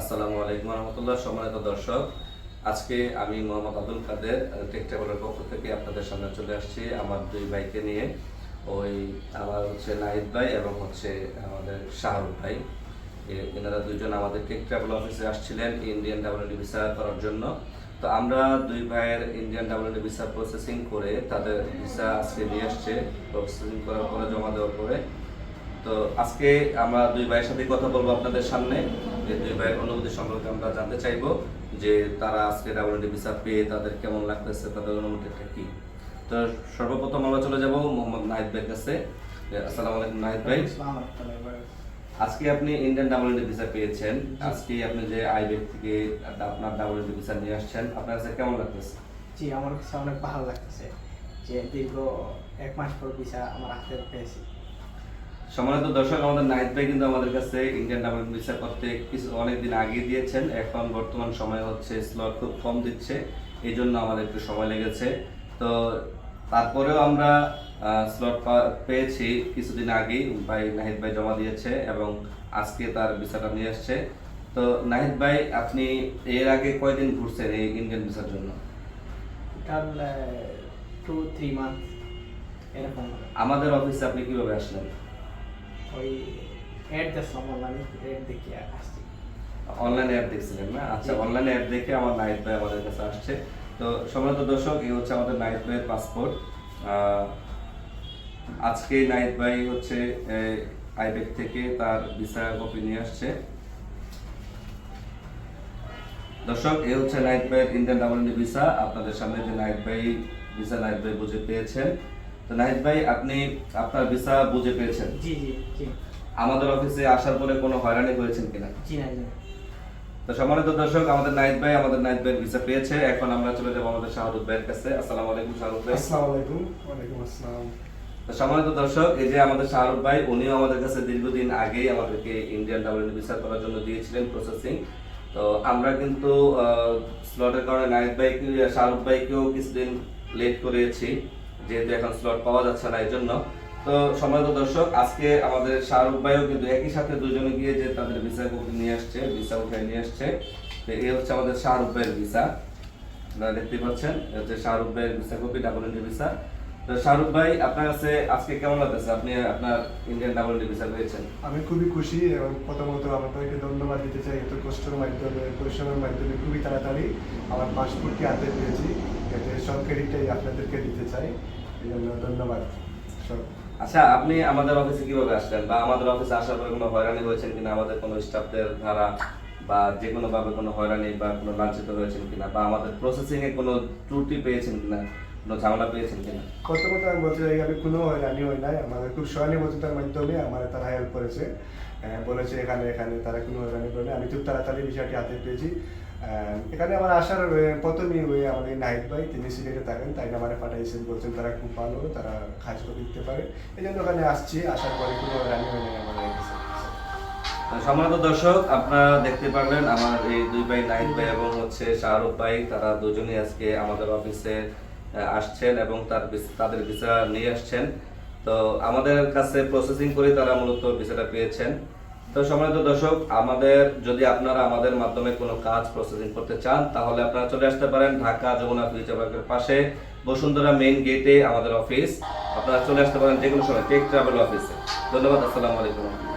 আসসালামু আলাইকুম রহমতুল্লাহ, সম্মানিত দর্শক। আজকে আমি মোহাম্মদ আব্দুল কাদের টেক ট্রাভেলের পক্ষ থেকে আপনাদের সামনে চলে আসছি আমার দুই ভাইকে নিয়ে। ওই আমার হচ্ছে নাহিদ ভাই এবং হচ্ছে আমাদের শাহরুখ ভাই। এনারা দুজন আমাদের টেক ট্রাভেল অফিসে আসছিলেন ইন্ডিয়ান ডাবলডি ভিসা করার জন্য। তো আমরা দুই ভাইয়ের ইন্ডিয়ান ডাবলডি ভিসা প্রসেসিং করে তাদের ভিসা আজকে নিয়ে আসছে। প্রসেসিং করার পরে, জমা দেওয়ার পরে তো আজকে আমরা দুই ভাইয়ের সাথে কথা বলব আপনাদের সামনে। যে দুই ভাইয়ের অনুভূতি সম্পর্কে আমরা জানতে চাইব যে তারা আজকে ডাবলডি ভিসা পেয়ে তাদের কেমন লাগতেছে তাদের অনুভূতিটা কি? তো সর্বপ্রথম আমরা চলে যাব মোহাম্মদ নাহিদ ভাইয়ের কাছে। আসসালামু আলাইকুম নাহিদ ভাই। আজকে আপনি ইন্ডিয়ান ডাবলডি ভিসা পেয়েছেন। আজকে আপনি যে আইবেক থেকে আপনার ডাবলডি ভিসা নিয়ে আসছেন আপনার কাছে কেমন লাগতেছে? জি আমার কাছে অনেক ভালো লাগতেছে যে দীর্ঘ এক মাস পর ভিসা আমার হাতে পেয়েছি। সম্মানিত দর্শক আমাদের নাহিদ ভাই কিন্তু আমাদের কাছে ইন্ডিয়ান ডাবল ভিসা করতে কিছু অনেকদিন আগে দিয়েছেন। এখন বর্তমান সময় হচ্ছে স্লট খুব কম দিচ্ছে এই জন্য আমাদের একটু সময় লেগেছে। তো তারপরেও আমরা স্লট পেয়েছি কিছুদিন আগেই। ভাই নাহিদ ভাই জমা দিয়েছে এবং আজকে তার ভিসাটা নিয়ে আসছে। তো নাহিদ ভাই আপনি এর আগে কয়দিন ঘুরছেন এই ইন্ডিয়ান ভিসার জন্য? টু থ্রি মান্থ এরকম। আমাদের অফিসে আপনি কীভাবে আসলেন? ওই অ্যাড দেখলাম অনলাইনে অ্যাড দেখে আসছি। অনলাইনে অ্যাড দেখছিলেন না? আচ্ছা অনলাইনে অ্যাড দেখে আমার নাইট ভাই আমাদের কাছে আসছে। তো সম্মানিত দর্শক এই হচ্ছে আমাদের নাইট ভাইয়ের পাসপোর্ট আজকে নাইট ভাই হচ্ছে আইবেক থেকে তার ভিসা কপি নিয়ে আসছে। দর্শক এই হচ্ছে নাইট ভাইয়ের ইন্ডিয়ান ডাবল ভিসা আপনাদের সামনে যে নাইট ভাই ভিসা নাইট ভাই বুঝে পেয়েছেন। তো ভাই আপনি আপনার ভিসা বুঝে পেয়েছেন? জি জি জি। আমাদের অফিসে আসার পরে কোনো হয়রানি হয়েছেন কিনা? জি না তো সম্মানিত দর্শক আমাদের নাইট ভাই আমাদের নাইট ভাইয়ের ভিসা পেয়েছে। এখন আমরা চলে যাব আমাদের শাহরুখ ভাইয়ের কাছে। আসসালামু আলাইকুম শাহরুখ ভাই। আসসালামু আলাইকুম। ওয়ালাইকুম আসসালাম। সম্মানিত দর্শক এই যে আমাদের শাহরুখ ভাই উনিও আমাদের কাছে দীর্ঘদিন আগেই আমাদেরকে ইন্ডিয়ান ডাবল ভিসা করার জন্য দিয়েছিলেন প্রসেসিং তো আমরা কিন্তু স্লটের কারণে নাইট ভাইকে শাহরুখ ভাইকেও কিছুদিন লেট করেছি। যেহেতু এখন স্লট পাওয়া যাচ্ছে না এই জন্য তো সময়ত দর্শক, আজকে আমাদের শাহরুখ ভাইও কিন্তু একই সাথে দুজনে গিয়ে যে তাদের ভিসা কপি নিয়ে আসছে ভিসা উঠায় নিয়ে আসছে, তো এই হচ্ছে আমাদের শাহরুখ ভাইয়ের ভিসা আপনারা দেখতে পাচ্ছেন হচ্ছে শাহরুখ ভাইয়ের visa copy double entry visa তো শাহরুখ ভাই আপনার কাছে আজকে কেমন লাগতেছে? আপনি আপনার ইন্ডিয়ান ডাবল ভিসা পেয়েছেন। আমি খুবই খুশি এবং প্রথমত আপনাদেরকে ধন্যবাদ দিতে চাই এত কষ্টের মাধ্যমে পরিশ্রমের মাধ্যমে খুবই তাড়াতাড়ি আমার পাসপোর্টটি হাতে পেয়েছি। এতে সব ক্রেডিটটাই আপনাদেরকে দিতে চাই। এই জন্য ধন্যবাদ। সব। আচ্ছা আপনি আমাদের অফিসে কীভাবে আসলেন? বা আমাদের অফিসে আসার পরে কোনো হয়রানি হয়েছেন কিনা? আমাদের কোনো স্টাফদের দ্বারা বা যে কোনো ভাবে কোনো হয়রানি বা কোনো লাঞ্ছিত হয়েছেন কিনা? বা আমাদের প্রসেসিং এ কোনো ত্রুটি পেয়েছেন কোনো? ঝামেলা পেয়েছেন কিনা? প্রথমত আমি বলতে চাই আমি কোনো রানি হই নাই। আমাদের খুব সহানুভূতিতার মাধ্যমে আমার তারা হেল্প করেছে। বলেছে এখানে এখানে তারা কোনো হয়রানি করে আমি খুব তাড়াতাড়ি বিষয়টি হাতে পেয়েছি। এখানে আমার আসার প্রথমেই ওই আমাদের নাহিদ ভাই তিনি সিলেটে থাকেন তাই আমার পাঠাইছেন বলছেন তারা খুব ভালো তারা কাজ করে দিতে পারে। এই জন্য ওখানে আসছি আসার পরে কোনো হয়রানি হয় নাই। তো সম্মানিত দর্শক আপনারা দেখতে পারলেন আমার এই দুই ভাই নাইট ভাই এবং হচ্ছে শাহরুখ ভাই তারা দুজনেই আজকে আমাদের অফিসে আসছেন এবং তার তাদের ভিসা নিয়ে আসছেন। তো আমাদের কাছে প্রসেসিং করে তারা মূলত ভিসাটা পেয়েছেন। তো সম্মানিত দর্শক, আমাদের, যদি আপনারা আমাদের মাধ্যমে কোনো কাজ প্রসেসিং করতে চান, তাহলে আপনারা চলে আসতে পারেন ঢাকা যমুনা ফিউচার পাশে বসুন্ধরা মেইন গেটে আমাদের অফিস আপনারা চলে আসতে পারেন যে কোনো সময় টেক ট্রাভেল অফিসে ধন্যবাদ, আসসালামু আলাইকুম।